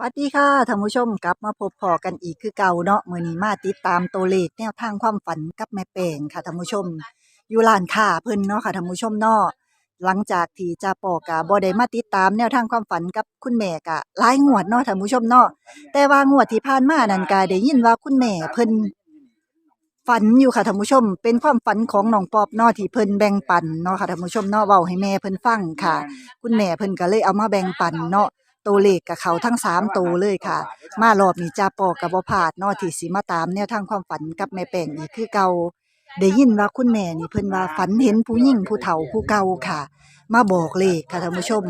สวัสดีค่ะท่านผู้ชมกลับมาพบพอกันอีกคือเก่าเนาะมื้อนี้มาติดตามตัวเลขแนวทางความฝันกับแม่แป้งค่ะท่านผู้ชม อยู่ร้านค้าเพิ่นเนาะค่ะท่านผู้ชมเนาะหลังจากที่จ่าปอกะบ่ได้มาติดตามแนวทางความฝันกับคุณแม่กะหลายงวดเนาะท่านผู้ชมเนาะแต่ว่างวดที่ผ่านมานั่นก็ได้ยินว่าคุณแม่เพิ่นฝันอยู่ค่ะท่านผู้ชม เป็นความฝันของน้องปอบเนาะที่เพิ่นแบ่งปันเนาะค่ะท่านผู้ชมเนาะเว้าให้แม่เพิ่นฟังค่ะ คุณแม่เพิ่นก็เลยเอามาแบ่งปันเนาะ ตัวเลขกับเขาทั้ง3ตัวเลยค่ะ มารอบนี้จ่าปอกับบ่พลาดเนาะที่สิมาตามแนวทางความฝันกับแม่แป้งอีกคือเก่าได้ยินว่าคุณแม่นี่เพิ่นว่าฝันเห็นผู้หญิงผู้เฒ่าผู้เก่าค่ะ มาบอกเลขค่ะท่านผู้ชม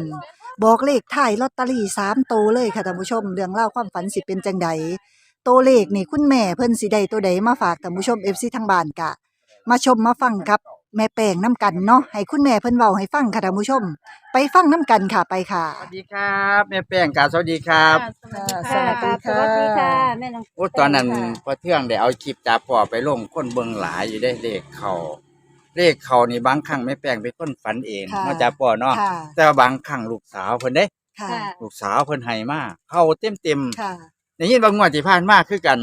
บอกเลขท้ายลอตเตอรี่3ตัวเลยค่ะท่านผู้ชม เรื่องเล่าวความฝันสิเป็นจังใดตัวเลขนี่คุณแม่เพิ่นสิได้ตัวใดมาฝากท่านผู้ชม FC ทางบ้านกะ มาชมมาฟังกับ แม่แป้งน้ำกันเนาะให้คุณแม่เพิ่นเว้าให้ฟังค่ะท่านผู้ชม ไปฟังน้ำกันค่ะไปค่ะ สวัสดีครับแม่แป้งกราบสวัสดีครับ สวัสดีค่ะสวัสดีค่ะ แม่น้องโอ้ตอนนั้นค่ะพอเที่ยงได้เอาคลิปจ่าปอไปลงคนเบิงหลายอยู่ได้เลขเขาเลขเขานี่บางครั้งแม่แป้งเป็นคนฝันเองค่ะ เนาะจ่าปอเนาะค่ะแต่ว่าบางครั้งลูกสาวเพิ่นเด้ ค่ะค่ะลูกสาวเพิ่นให้มาเข้าเต็มเต็มๆค่ะได้ยินบางงวดที่ผ่านมาคือกัน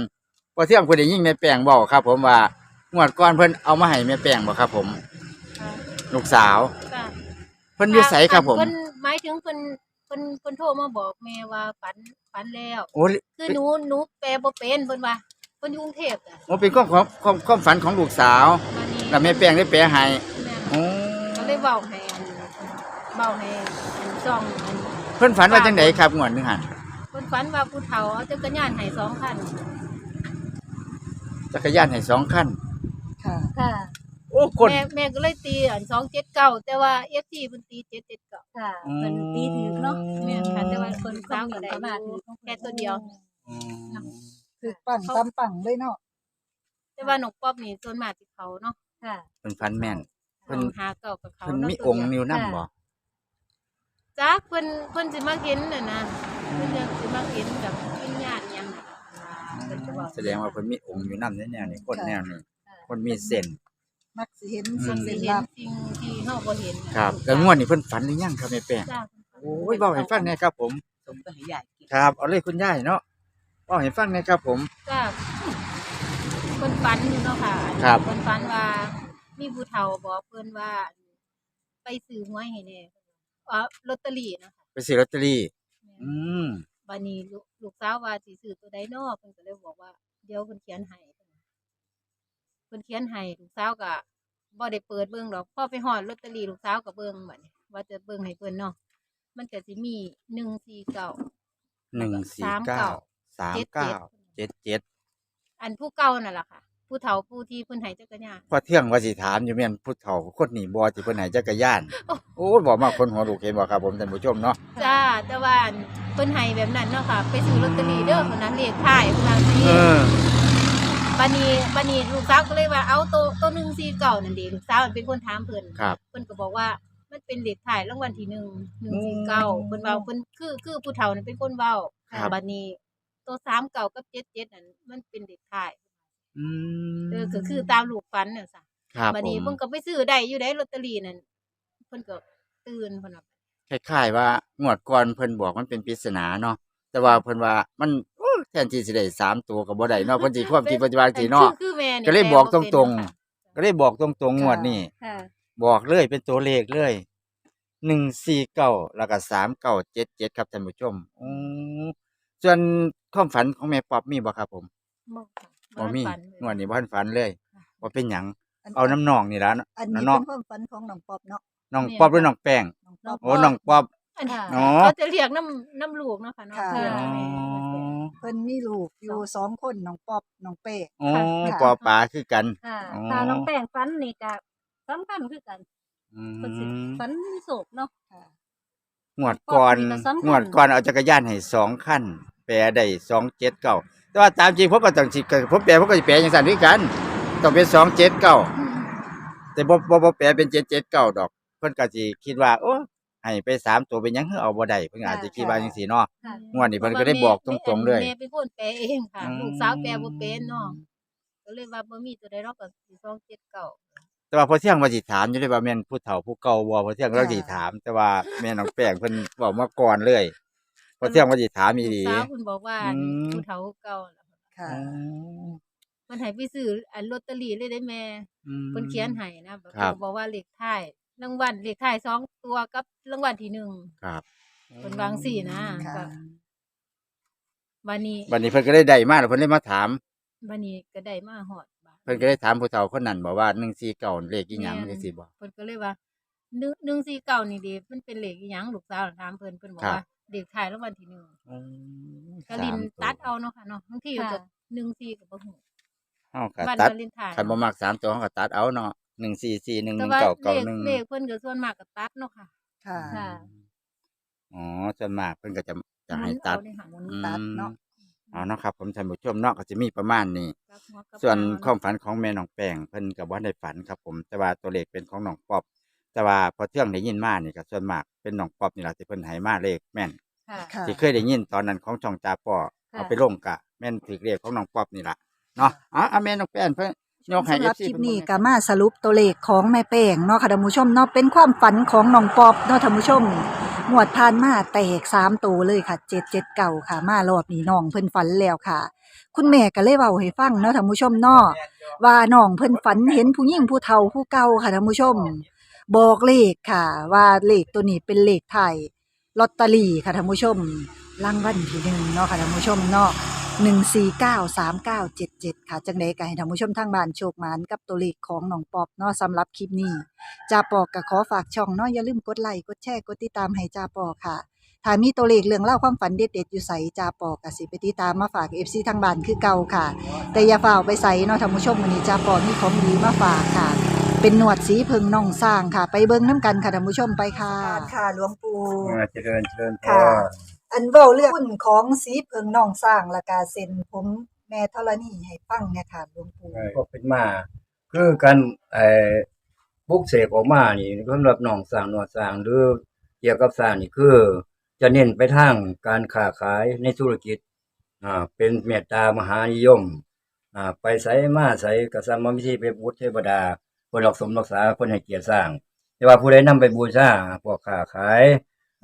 พอเที่ยงเพิ่นได้ยินแม่แป้งบอกครับ ผมว่า งวดก่อนเพิ่นเอามาให้แม่แป้งบ่ครับ ผมลูกสาวค่ะเพิ่นอยู่ไสครับผม เพิ่นหมายถึงเพิ่นเพิ่นเพิ่นโทรมาบอกแม่ว่าฝันฝันแล้ว โอ้คือหนูหนูแปลบ่เป็นเพิ่นว่าเพิ่นอยู่กรุงเทพอะโอ้เป็นความความความความฝันของลูกสาวมานี่แล้วแม่แป้งได้แปลให้แม่โอ้ก็เลยเว้าให้อันเว้าให้อันซ่องอันเพิ่นฝันว่าจังไดครับงวดหนึงหั่นเพิ่นฝันว่าผู้เฒ่าเอาจักรยานให้สองคันจักรยานให้สองคัน ค่ะค่ะ โอ้คน แม่แม่ก็เลยตีอัน279แต่ว่า FT เพิ่นตี779ค่ะอืมเพิ่นตีถูกเนาะแม่นค่ะแต่ว่าเพิ่นสาวก็ได้อยู่แค่ตัวเดียว อืมคือปังตามปังเลยเนาะแต่ว่าน้องป๊อบนี่ส่วนมากสิเขาเนาะค่ะเพิ่นฝันแม่น เพิ่น หาเก่ากับเขาเพิ่นเนาะมีตัวองค์เดียวนิ้วนํบ่จักเพิ่นเพิ่นสิมาเห็นน่ะนะเพิ่นยังสิมาเห็นกับวิญญาณหยังน่ะเพิ่นจะบอกแสดงว่าเพิ่นมีองค์อยู่นำแนวๆนี่คนค่ะแนวนี้ คนมีเส้น มักสิเห็นอืเพิ่สิ่นงสิลี้เห็นลับสิ่งที่เฮาบ่เห็นน่ะครับแล้วงวดนี้เพิ่นฝันหรือยังครับแม่แป้งจ้าโอ้ยเว้าให้ฟังหน่อยครับผม สมก็ให้ใหญ่กินครับ เอาเลยคุณยายเนาะเว้าให้ฟังหน่อยครับผม จ้าเพิ่นฝันอยู่เนาะค่ะครับ เพิ่นฝันว่า มีผู้เฒ่าบอกเพิ่นว่า ไปซื้อหวยให้แน่อ๋อลอตเตอรี่เนาะค่ะไปซื้อลอตเตอรี่ อืม บัดนี้ลูกลูกสาวว่าสิซื้อตัวใดน้อเพิ่นก็เลยบอกว่า เดี๋ยวเพิ่นเขียนให้ เพิ่นเขียนให้ลูกสาวก็บ่ได้เปิดเบิ่งดอกพอไปฮอดลอตเตอรี่ลูกสาวก็เบิ่งบัดนี้ว่าจะเบิ่งให้เพิ่นเนาะมันก็สิมี149หนึ่งสี่เก้าสามเก้าเจ็ดเจ็ดอันผู้เก่านั่นล่ะค่ะ ผู้เฒ่าผู้ที่เพิ่นให้จักรยาน พอเที่ยงว่าสิถามอยู่แม่นผู้เฒ่าคนนี้บ่ที่เพิ่นให้จักรยานโอ้ยบอกมาคนหัวลูกเห็นบ่ครับผมท่านผู้ชมเนาะจ้าแต่ว่าอันเพิ่นให้แบบนั้นเนาะค่ะ ไปซื้อลอตเตอรี่เด้อเพิ่นนั้นเลขท้ายเพิ่นว่าสิเออ บัดนี้บัดนี้ลูกสาวก็เลยว่าเอาโตโต149นั่นเด้ลูกสาวเป็นคนถามเพิ่นครับเพิ่นก็บอกว่ามันเป็นเลขท้ายรางวัลที่หนึ่งหนึ่งสี่เก้าเพิ่นเว้าเพิ่นคือคือผู้เฒ่านั่นเป็นคนเว้าครับบัดนี้ตัวสามเก่ากับเจ็ดเจ็ดนั่นมันเป็นเลขท้ายอืมเออก็คือตามลูกฝันน่ะซะครับบัดนี้ผเพิ่มนก็ไปซื้อได้อยู่ได้ลอตเตอรี่นั่นเพิ่นก็ตื่นเพิ่นว่าคล้ายๆว่างวดก่อนเพิ่นบอกมันเป็นปริศนาเนาะแต่ว่าเพิ่นว่ามันโอ้แทนที่สิได้สามตัวก็บ่ได้เนาะเพิ่นสิความที่ปัจจุบันสิเนาะคือคือแม่นี่ก็เลยบอกตแปรงบ่เป็นเนาะๆก็เลยบอกตรงๆงวดนี้ค่ะบอกเลยเป็นตัวเลขเลยหนึ่งสี่เก้าแล้วก็สามเก้าเจ็ดเจ็ดครับท่านผู้ชมอืมส่วนความฝันของแม่ป๊อบมีบ่ครับผมบอกค่ะบ่มีฝันเลย งวดนี้บ่ทันฝันเลยค่ะว่าเป็นหยังอันเอาน้ำนองนี่ล่ะเนาะอันนี้เนาะ เป็นความฝันของน้องปอบเนาะน้องป๊อบหรือน้องแป้งน้องปอบ โอ้น้องป๊อบ อันนี้อ๋อ เขาจะเรียกน้ำน้ำลูกเนาะค่ะเนาะค่ะ เพื่ออ๋อ แม่ เพิ่นมีลูกอยู่สองคนน้องปอบน้องเป้โอ้ค่ะ ปอปลาคือกัน ค่ะอ๋อถ้าน้องแป้งฟันนี่ก็สำคัญคือกันอืเพิ่นสิมฟันมีโศกเนาะ ค่ะ งวดก่อนป๊อบนี่ก็สำคัญ งวดก่อนเอาจักรยานให้สองคันแปลได้สองเจ็ดเก้าแต่ว่าตามจริงผมก็ต้องสิผมแปลผมก็สิแปลอย่างสั่นด้วยกันต้องเป็นสองเจ็ดเก้า แต่บ่บ่บ่แปลเป็นเจ็ดเจ็ดเก้าดอก เพิ่นก็สิคิดว่า โอ้ ให้ไปสามตัวเป็นหยังคือเอาบ่ได้เพิ่นก็อาจจะคิดว่าจังซี่เนาะค่ะงวดนี้เพิ่นก็ได้บอกตรงๆเลย แม่เป็นคนแปลเองค่ะอืม ลูกสาวแปลบ่เป็นเนาะก็เลยว่าบ่มีตัวใดเนาะก็สิสองเจ็ดเก้า แต่ว่าพอเที่ยงว่าสิถามอยู่เลยว่าแม่นผู้เฒ่าผู้เก่าบ่พอเที่ยงเราค่ะสิถาม แต่ว่าแม่น้องแป้งเพิ่นเว้ามาก่อนเลย พออเที่ยงว่าสิถามอีลูหกลีสาวเพิ่นบอกว่าอืม ผู้เฒ่าเก่าล่ะค่ะอ๋อเพิ่นให้ไปซื้ออันลอตเตอรี่เลยได้แม่อืม เพิ่นเขียนให้นะแบบครับเพิ่นบอกว่าเลขท้าย รางวัลเลขท้ายสองตัวกับรางวัลที่หนึ่งครับเพิ่นวางสี่นะค่ะ ก็วันนี้วันนี้เพิ่นก็ได้ได้มาแล้วเพิ่นได้มาถาม วันนี้ก็ได้มาฮอดบ้านเพิ่นก็ได้ถามผู้เฒ่าคนนั้นบอกว่า149เลขอีหยังแม่น จังซี่บ่ เพิ่นก็เลยว่าหนึ่งหนึ่งสี่เก้านี่เดิมันเป็นเลขอีหยังลูกสาวถามเพิ่นเพิ่นบอกครับ ว่าเลขท้ายรางวัลที่หนึ่งอืมก็ลินสามวตัดเอาเนาะค่ะเนาะบางทีก็ค่ะ หนึ่งสี่ก็บ่ฮู้เฮาก็บ้านตัดก็ลินถ่ายคันบ่มักสามตัวเฮาก็ตัดเอาเนาะ 144แต่ว่าเลขเลข11991เพิ่นก็ส่วนมากก็ตัดเนาะค่ะ ค่ะ ค่ะ อ๋อส่วนมากเพิ่นก็จะจะหมุให้นตัเอาดในหันหมุนตัดเนาะเอาเนาะครับผมท่านผู้ชมเนาะก็จะมีประมาณนี้กลับหัวกลับส่วนหางความฝันของแม่น้องแป้งเพิ่นก็บ่ได้ฝันครับผมแต่ว่าตัวเลขเป็นของน้องป๊อบ แต่ว่าพอเที่ยงได้ยินมานี่ก็ส่วนมากเป็นน้องป๊อบนี่ล่ะที่เพิ่นให้มาเลขแม่นค่ะ ค่ะ ที่เคยได้ยินตอนนั้นของช่องจาปอค่ะเอาไปลงกะแม่นถือเลขของน้องป๊อบนี่ล่ะเนาะอ๋อเอาแม่น้องแป้งเพิ่น ยกให้ สำหรับ FC คลิปเพิ่นี้เบิ่งก็มาสรุปตัวเลขของแม่แป้งเนาะค่ะท่านผู้ชมเนาะเป็นความฝันของน้องปอบเนาะท่านผู้ชมหมวดผ่านมาแตกสามตัวเลยค่ะเจ็ดเจ็ดเก่าค่ะ มารอบนี้น้องเพิ่นฝันแล้วค่ะ คุณแม่ก็เลยเว้าให้ฟังเนาะท่านผู้ชมเนาะว่าน้องเพิ่นฝันเห็นผู้หญิงผู้เฒ่าผู้เก่าค่ะท่านผู้ชม บอกเลขค่ะ ว่าเลขตัวนี้เป็นเลขไทยลอตเตอรี่ค่ะท่านผู้ชมรางวัลที่หนึ่งเนาะค่ะท่านผู้ชมเนาะ หนึ่งสี่เก้าสามเก้าเจ็ดเจ็ดค่ะ จังใดก็ให้ท่านผู้ชมทางบ้านโชคหมานกับตัวเลขของน้องปอบเนาะสำหรับคลิปนี้จ่าปอกก็ขอฝากช่องเนาะอย่าลืมกดไลค์กดแชร์กดติดตามให้จ่าปอค่ะถ้ามีตัวเลขเรื่องเล่าวความฝันเด็ดๆอยู่ใสจ่าปอกก็สิไปติดตามมาฝากเอฟซีทางบ้านคือเก่าค่ะ แต่อย่าฝ่าเอาไปใส่เนาะท่านผู้ชมวันนี้จ่าปอมีของดีมาฝากค่ะ เป็นหนวดสีเพิงน่องสร้างค่ะ ไปเบิ่งน้ำกันค่ะท่านผู้ชมไปค่ะ ค่ะหลวงปู่ อ่าเจริญเจริญพค่ะร อันเว้าเรื่องหุ้นของสีเพิงน้องสร้างและกาเซ็นผมแม่ธรณีให้ฟังเนี่ยค่ะหลวงปู่ก็เป็นมา คือการไอ้บุกเสกออกมานี่สำหรับหนองสร้างนวดสร้างหรือเกี่ยวกับสร้างนี่คือ จะเน้นไปทางการค้าขายในธุรกิจอ่าเป็นเมตตามหานิยมอ่าไปใส่มาใส่กษัตริย์มวิธีไปบูชเทวดาคนรักสมรักษาคนให้เกียรติสร้าง แต่ว่าผู้ใดนำไปบูชาพวกค้าขาย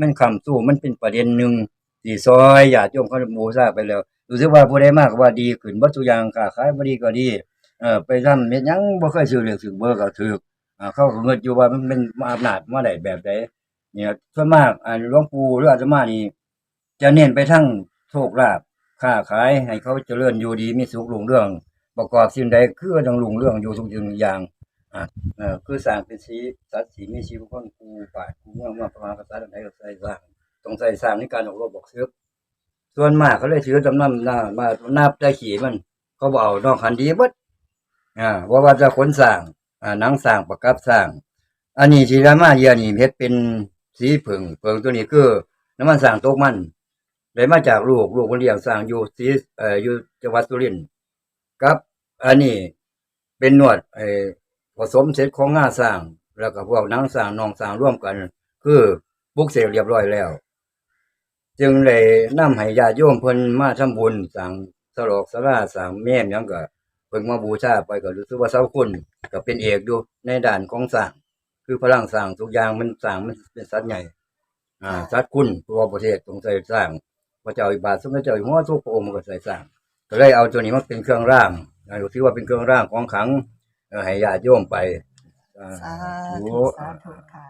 มันคำสู้มันเป็นประเด็นหนึ่งที่ซอยญาติโยมเขาบูชาไปแล้วรู้สึกว่าผู้ใดมากว่าดีขึ้นบ่ทุอย่างค้าขายบดีก็ดีเออไปทำเฮ็ดยังบ่เคยซื้อเลขซื้อเบอร์ก็ถูกอ่าเขาเงินอยู่ว่ามันเป็นอำนาจมาได้แบบใดเนี่ยส่วนมากอ่าหลวงปู่หรืออาตมานี่จะเน้นไปทั้งโชคลาภค้าขายให้เขาเจริญอยู่ดีมีสุขรุ่งเรื่อง ประกอบสิ่งใดคือต้องรุ่งเรื่องอยู่ทุกสิ่งอย่าง เออคือสร้างเป็นสีสัตว์สีมีชีวิตคนกูป่ากูเมืองมาประมาณภาษาใดก็ใส่สร้างต้องใส่สร้างในการออกรบบอกซึกส่วนมากเขาเลยถือจำนำหน้ามานับได้ขี่มัน เขาบเอกนอกคันดีบดอ่าว่าว่าจะขนสร้างอ่านังสร้างประกับสร้าง อันนี้ที่รามาเยียนี่เฮ็ดเป็นสีผึ่งเผึ่งตัวนี้คือน้ำมันสร้างโตกมันได้มาจากลูกลูกคนเลี้ยงสร้างอยู่สีเอ่ออยู่จังหวัดสุรินทร์กับ อันนี้เป็นนวดไอ สมเสร็จของง่าสร้าง แล้วก็พวกนังสร้างนองสร้างร่วมกัน คือบุกเสร็จเรียบร้อยแล้ว จึงเลยนำให้ญาติโยมเพิ่นมาทำบุญสร้างสลอกสลาสร้างแม่ยังก็เพิ่งมาบูชาไปก็รู้สึกว่าเสาคุณก็เป็นเอกอยู่ในด้านของสร้าง คือพลังสร้างทุกอย่างมันสร้างมันเป็นสัตว์ใหญ่ อ่าสัตว์คุณตัวประเทศต้องใส่สร้างพระเจ้าอิบาทสมเด็จเจ้าอิหัวทุกพระองค์ก็ใส่สร้างก็เลยเอาตัวนี้มาเป็นเครื่องร่างอ่าถือว่าเป็นเครื่องร่างของขัง ให้ญาติโยมไปอ่าสาธุธุสาธุค่ะ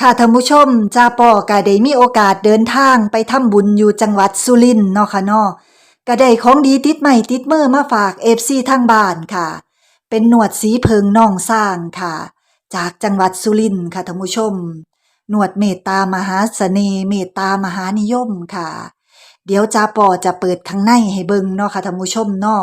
ค่ะท่านผู้ชมจ่าปอก็ได้มีโอกาสเดินทางไปทำบุญอยู่จังหวัดสุรินทร์เนาะค่ะเนาะก็ได้ของดีติดใหม่ติดมือมาฝาก FC ทางบ้านค่ะ เป็นหนวดสีเพิงน่องสร้างค่ะ จากจังหวัดสุรินทร์ค่ะท่านผู้ชม หนวดเมตตามหาเสน่ห์เมตตามหานิยมค่ะ เดี๋ยวจ่าปอจะเปิดข้างในให้เบิ่งเนาะค่ะท่านผู้ชมเนาะ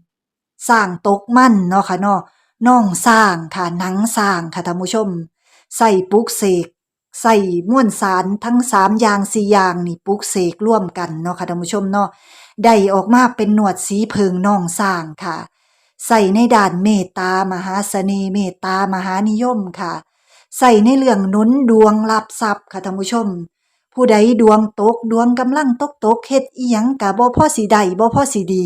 สร้างตกมั่นเนาะค่ะเนาะน่องสร้างค่ะหนังสร้างค่ะท่านผู้ชมใส่ปลุกเสกใส่ม้วนสารทั้งสามอย่างสี่อย่างนี่ปลุกเสกร่วมกันเนาะค่ะท่านผู้ชมเนาะได้ออกมาเป็นหนวดสีเพิงน่องสร้างค่ะ ใส่ในด่านเมตตามหาเสน่ห์เมตตามหานิยมค่ะ ใส่ในเรื่องนุนดวงรับทรัพย์ค่ะท่านผู้ชม ผู้ใดดวงตกดวงกำลังตกตกเฮ็ดอีหยังกะบ่พอสิได้บ่พอสิดี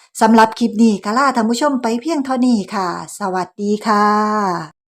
สำหรับคลิปนี้ก็ลาท่านผู้ชมไปเพียงเท่านี้ค่ะ สวัสดีค่ะ